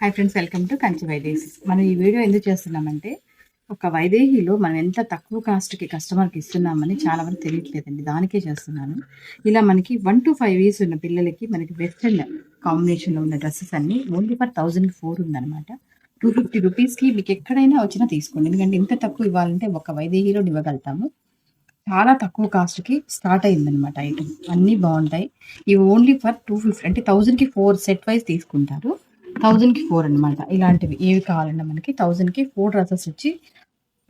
Hi friends welcome to Kanchi Vaidehi మనం ఈ video ఎందుకు చేస్తున్నామంటే ఒక వైదేహిలో మనం ఎంత తక్కువ కాస్ట్కి కస్టమర్కి ఇస్తున్నామని చాలా వరకు తెలియట్లేదండి. దానికే చేస్తున్నాను. ఇలా మనకి వన్ టు ఫైవ్ ఇయర్స్ ఉన్న పిల్లలకి మనకి వెస్ట్రన్ కాంబినేషన్లో ఉన్న డ్రెస్సెస్ అన్ని ఓన్లీ ఫర్ థౌజండ్ ఫోర్ ఉందన్నమాట. టూ ఫిఫ్టీ రూపీస్కి మీకు ఎక్కడైనా వచ్చినా తీసుకోండి. ఎందుకంటే ఇంత తక్కువ ఇవ్వాలంటే ఒక వైదేహిలో ఇవ్వగలుగుతాము. చాలా తక్కువ కాస్ట్కి స్టార్ట్ అయిందనమాట ఐటమ్ అన్నీ బాగుంటాయి. ఇవి ఓన్లీ ఫర్ టూ ఫిఫ్టీ అంటే థౌజండ్కి ఫోర్ సెట్ వైజ్ తీసుకుంటారు. థౌజండ్కి ఫోర్ అనమాట ఇలాంటివి ఏవి కావాలన్నా మనకి థౌజండ్కి ఫోర్ డ్రెస్సెస్ వచ్చి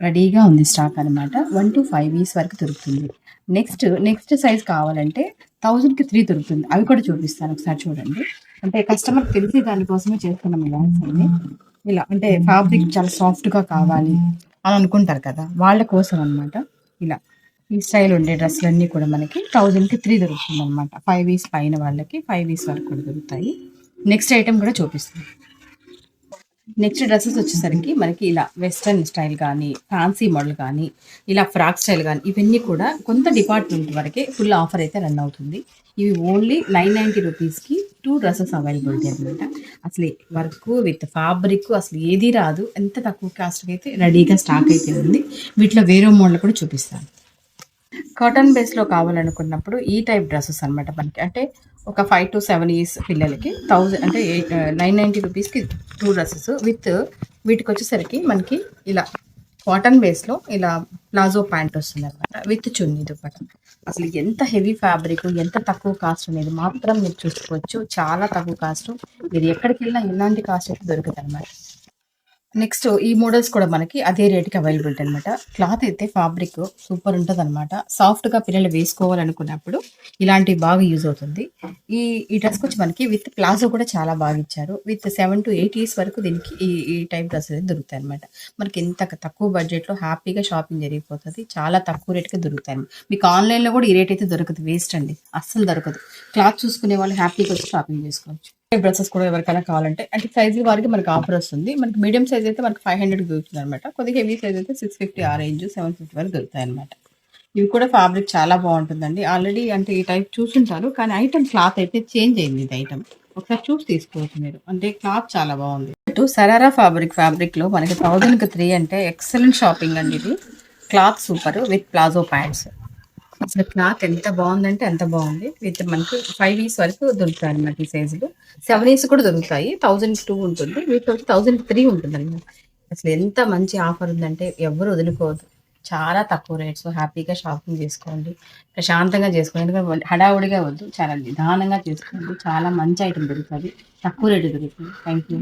రెడీగా ఉంది స్టాక్ అనమాట వన్ టు ఫైవ్ వీస్ వరకు దొరుకుతుంది. నెక్స్ట్ నెక్స్ట్ సైజ్ కావాలంటే థౌజండ్కి త్రీ దొరుకుతుంది. అవి కూడా చూపిస్తాను ఒకసారి చూడండి. అంటే కస్టమర్ తెలిసి దానికోసమే చేస్తున్నాం ఇలా అన్ని. ఇలా అంటే ఫ్యాబ్రిక్ చాలా సాఫ్ట్గా కావాలి అని అనుకుంటారు కదా వాళ్ళ కోసం అనమాట ఇలా ఈ స్టైల్ ఉండే డ్రెస్సులన్నీ కూడా మనకి థౌజండ్కి త్రీ దొరుకుతుంది అనమాట ఫైవ్ వీస్ పైన వాళ్ళకి ఫైవ్ వీస్ వరకు కూడా దొరుకుతాయి. నెక్స్ట్ ఐటమ్ కూడా చూపిస్తాను. నెక్స్ట్ డ్రెస్సెస్ వచ్చేసరికి మనకి ఇలా వెస్ట్రన్ స్టైల్ కానీ ఫ్యాన్సీ మోడల్ కానీ ఇలా ఫ్రాక్ స్టైల్ కానీ ఇవన్నీ కూడా కొంత డిపార్ట్మెంట్ వరకే ఫుల్ ఆఫర్ అయితే రన్ అవుతుంది. ఇవి ఓన్లీ నైన్ నైంటీ రూపీస్కి టూ డ్రెస్సెస్ అవైలబిలిటీ అనమాట అసలు వర్క్ విత్ ఫ్యాబ్రిక్ అసలు ఏది రాదు. ఎంత తక్కువ కాస్ట్కి అయితే రెడీగా స్టాక్ అయితే ఉంది. వీటిలో వేరే మోడల్ కూడా చూపిస్తాను. కాటన్ బేస్లో కావాలనుకున్నప్పుడు ఈ టైప్ డ్రెస్సెస్ అనమాట మనకి. అంటే ఒక ఫైవ్ టు సెవెన్ ఇయర్స్ పిల్లలకి థౌజండ్ అంటే ఎయిట్ నైన్ నైంటీ రూపీస్కి టూ డ్రెస్సెస్ విత్ వీటికి వచ్చేసరికి మనకి ఇలా కాటన్ బేస్లో ఇలా ప్లాజో ప్యాంట్ వస్తుంది అనమాట విత్ చున్నీ దుప్పట. అసలు ఎంత హెవీ ఫ్యాబ్రిక్ ఎంత తక్కువ కాస్ట్ అనేది మాత్రం మీరు చూసుకోవచ్చు. చాలా తక్కువ కాస్ట్. మీరు ఎక్కడికి వెళ్ళినా ఎలాంటి కాస్ట్ అయితే దొరుకుతుంది అనమాట నెక్స్ట్ ఈ మోడల్స్ కూడా మనకి అదే రేట్కి అవైలబిలిటీ అనమాట క్లాత్ అయితే ఫ్యాబ్రిక్ సూపర్ ఉంటుంది అనమాట సాఫ్ట్గా పిల్లలు వేసుకోవాలనుకున్నప్పుడు ఇలాంటివి బాగా యూజ్ అవుతుంది. ఈ ఈ డ్రెస్కి వచ్చి మనకి విత్ ప్లాజో కూడా చాలా బాగా ఇచ్చారు. With seven to eight years వరకు దీనికి ఈ ఈ టైప్ డ్రెస్ అయితే దొరుకుతాయి అనమాట మనకి ఎంత తక్కువ బడ్జెట్లో హ్యాపీగా షాపింగ్ జరిగిపోతుంది చాలా తక్కువ రేట్కి దొరుకుతాయి మీకు ఆన్లైన్లో కూడా ఈ రేట్ అయితే దొరకదు వేస్ట్ అండి. అస్సలు దొరకదు. క్లాత్ చూసుకునే వాళ్ళు హ్యాపీగా వచ్చి షాపింగ్ చేసుకోవచ్చు. డ్రెస్సెస్ కూడా ఎవరికైనా కావాలంటే అంటే సైజు వారికి మనకి ఆఫర్ వస్తుంది. మనకి మీడియం సైజ్ అయితే మనకి ఫైవ్ హండ్రెడ్ దొరుకుతుంది అనమాట కొద్దిగా హెవీ సైజ్ అయితే సిక్స్ ఫిఫ్టీ ఆ రేంజ్ సెవెన్ ఫిఫ్టీ వరకు దొరుకుతాయి అనమాట ఇవి కూడా ఫ్యాబ్రిక్ చాలా బాగుంటుందండి. ఆల్రెడీ అంటే ఈ టైప్ చూసుంటారు కానీ ఐటమ్ క్లాత్ అయితే చేంజ్ అయింది ఇది ఐటమ్ ఒకసారి చూసి తీసుకోవచ్చు మీరు. అంటే క్లాత్ చాలా బాగుంది. ఇటు సరారా ఫ్యాబ్రిక్ ఫ్యాబ్రిక్లో మనకి థౌజండ్కి త్రీ అంటే ఎక్సలెంట్ షాపింగ్ అండి ఇది. Cloth super with palazzo pants అసలు క్లాత్ ఎంత బాగుందంటే అంత బాగుంది. విత్ మనకి ఫైవ్ ఇయర్స్ వరకు దొరుకుతాయి అనమాట ఈ సైజులు సెవెన్ ఇయర్స్ కూడా దొరుకుతాయి. థౌజండ్ టూ ఉంటుంది. వీటిలో వచ్చి థౌజండ్ త్రీ ఉంటుంది అనమాట అసలు ఎంత మంచి ఆఫర్ ఉందంటే ఎవరు వదులుకోవద్దు. చాలా తక్కువ రేట్స్ హ్యాపీగా షాపింగ్ చేసుకోండి. ప్రశాంతంగా చేసుకోండి. ఎందుకంటే హడావుడిగా వద్దు. చాలా నిదానంగా చేసుకోండి. చాలా మంచి ఐటమ్ దొరుకుతుంది. తక్కువ రేటు దొరుకుతుంది. Thank you